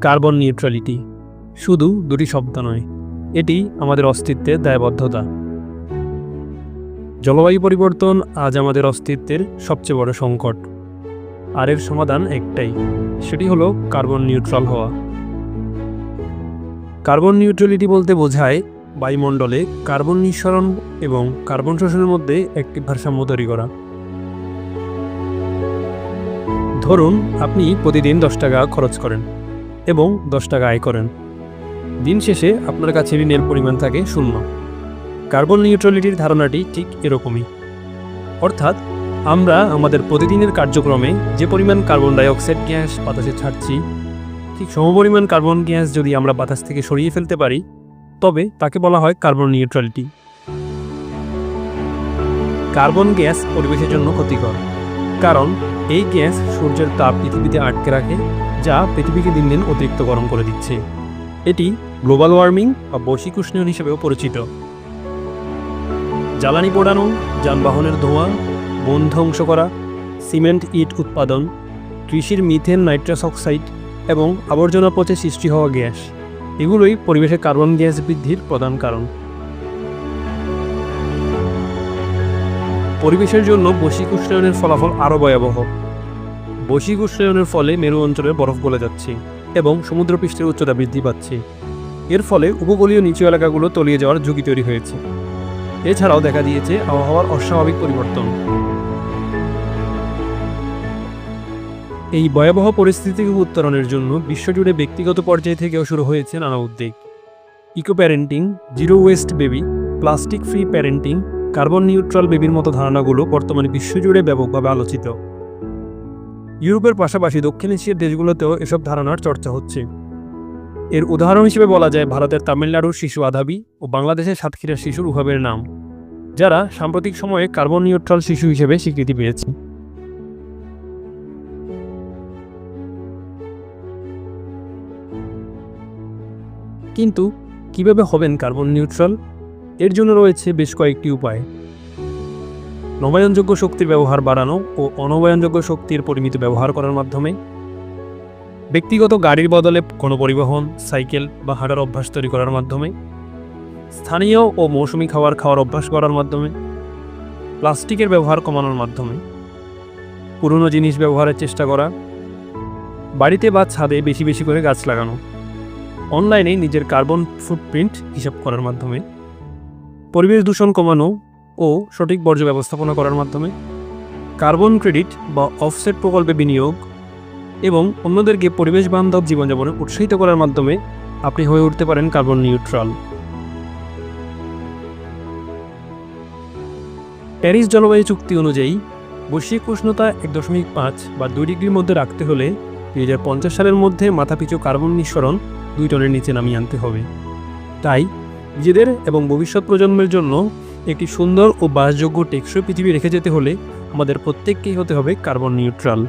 Carbon neutrality. শুধু দুটি শব্দ নয়, এটি আমাদের অস্তিত্বের দায়বদ্ধতা। জলবায়ু পরিবর্তন আজ আমাদের অস্তিত্বের সবচেয়ে বড় সংকট। আর এর সমাধান একটাই, সেটি হলো কার্বন নিউট্রাল হওয়া। কার্বন নিউট্রালিটি বলতে বোঝায় বায়ুমণ্ডলে কার্বন নিঃসরণ এবং কার্বন শোষণের মধ্যে একটি ভারসাম্য তৈরি করা। ধরুন, আপনি প্রতিদিন দশ টাকা খরচ করেন। এবং দশ টাকা আয় করেন। দিন শেষে আপনার কাছে ঋণের পরিমাণ থাকে, শূন্য। কার্বন নিউট্রালিটির ধারণাটি ঠিক এরকমই। অর্থাৎ, আমরা আমাদের প্রতিদিনের কার্যক্রমে যে পরিমাণ কার্বন ডাইঅক্সাইড গ্যাস বাতাসে ছাড়ছি, ঠিক সমপরিমাণ কার্বন গ্যাস যদি আমরা বাতাস থেকে সরিয়ে ফেলতে পারি, তবে তাকে বলা হয় কার্বন নিউট্রালিটি। কার্বন গ্যাস পরিবেশের জন্য ক্ষতিকর। কারণ, এই গ্যাস সূর্যের তাপ পৃথিবীতে আটকে রাখে যা পৃথিবীকে দিন দিন অতিরিক্ত গরম করে দিচ্ছে। এটি গ্লোবাল ওয়ার্মিং বা বৈশ্বিক উষ্ণায়ন হিসেবেও পরিচিত। জ্বালানি পোড়ানো, যানবাহনের ধোঁয়া, বন ধ্বংস করা, সিমেন্ট, ইট উৎপাদন, কৃষির মিথেন নাইট্রাস অক্সাইড এবং আবর্জনা পথে সৃষ্টি হওয়া গ্যাস, এগুলোই পরিবেশে কার্বন গ্যাস বৃদ্ধির প্রধান কারণ। পরিবেশের জন্য বৈশ্বিক উষ্ণায়নের ফলাফল আরও ভয়াবহ। বৈশ্বিক উষ্ণায়নের ফলে মেরু অঞ্চলের বরফ গলে যাচ্ছে এবং সমুদ্রপৃষ্ঠের উচ্চতা বৃদ্ধি পাচ্ছে। এর ফলে উপকূলীয় নিচু এলাকাগুলো তলিয়ে যাওয়ার ঝুঁকি তৈরি হয়েছে। এছাড়াও দেখা দিয়েছে আবহাওয়ার অস্বাভাবিক পরিবর্তন। এই ভয়াবহ পরিস্থিতি উত্তরণের জন্য বিশ্বজুড়ে ব্যক্তিগত পর্যায় থেকেও শুরু হয়েছে নানা উদ্যোগ eco parenting zero waste baby plastic free parenting, carbon neutral বেবির মতো ধারণাগুলো বর্তমানে বিশ্বজুড়ে ব্যাপকভাবে আলোচিত। ইউরোপের পাশাপাশি দক্ষিণ এশিয়ার দেশগুলোতেও এসব ধারণার চর্চা হচ্ছে। এর উদাহরণ হিসেবে বলা যায় ভারতের তামিলনাড়ুর শিশু আধাবি ও বাংলাদেশের সাতক্ষীরার শিশুর উভাবের নাম, যারা সাম্প্রতিক সময়ে কার্বন নিউট্রাল শিশু হিসেবে স্বীকৃতি পেয়েছে। কিন্তু কীভাবে হবেন কার্বন নিউট্রাল? এর জন্য রয়েছে বেশ কয়েকটি উপায়। নবায়নযোগ্য শক্তির ব্যবহার বাড়ানো ও অনবায়নযোগ্য শক্তির পরিমিত ব্যবহার করার মাধ্যমে ব্যক্তিগত গাড়ির বদলে কোনো পরিবহন, সাইকেল বা হাঁটার অভ্যাস তৈরি করার মাধ্যমে, স্থানীয় ও মৌসুমি খাবার খাওয়ার অভ্যাস করার মাধ্যমে, প্লাস্টিকের ব্যবহার কমানোর মাধ্যমে, পুরনো জিনিস ব্যবহারের চেষ্টা করা, বাড়িতে বা ছাদে বেশি বেশি করে গাছ লাগানো, অনলাইনে নিজের কার্বন ফুটপ্রিন্ট হিসাব করার মাধ্যমে, পরিবেশ দূষণ কমানো ও সঠিক বর্জ্য ব্যবস্থাপনা করার মাধ্যমে কার্বন ক্রেডিট বা অফসেট প্রকল্পে বিনিয়োগ এবং অন্যদেরকে পরিবেশ বান্ধব জীবনযাপনে উৎসাহিত করার মাধ্যমে আপনি হয়ে উঠতে পারেন কার্বন নিউট্রাল। প্যারিস জলবায়ু চুক্তি অনুযায়ী বৈশ্বিক উষ্ণতা এক দশমিক পাঁচ বা দুই ডিগ্রির মধ্যে রাখতে হলে দুই হাজার পঞ্চাশ সালের মধ্যে মাথাপিছু কার্বন নিঃসরণ দুই টনের নিচে নামিয়ে আনতে হবে। তাই নিজেদের এবং ভবিষ্যৎ প্রজন্মের জন্য একটি সুন্দর ও বাসযোগ্য টেকসই পৃথিবী রেখে যেতে হলে আমাদের প্রত্যেককেই হতে হবে কার্বন নিউট্রাল।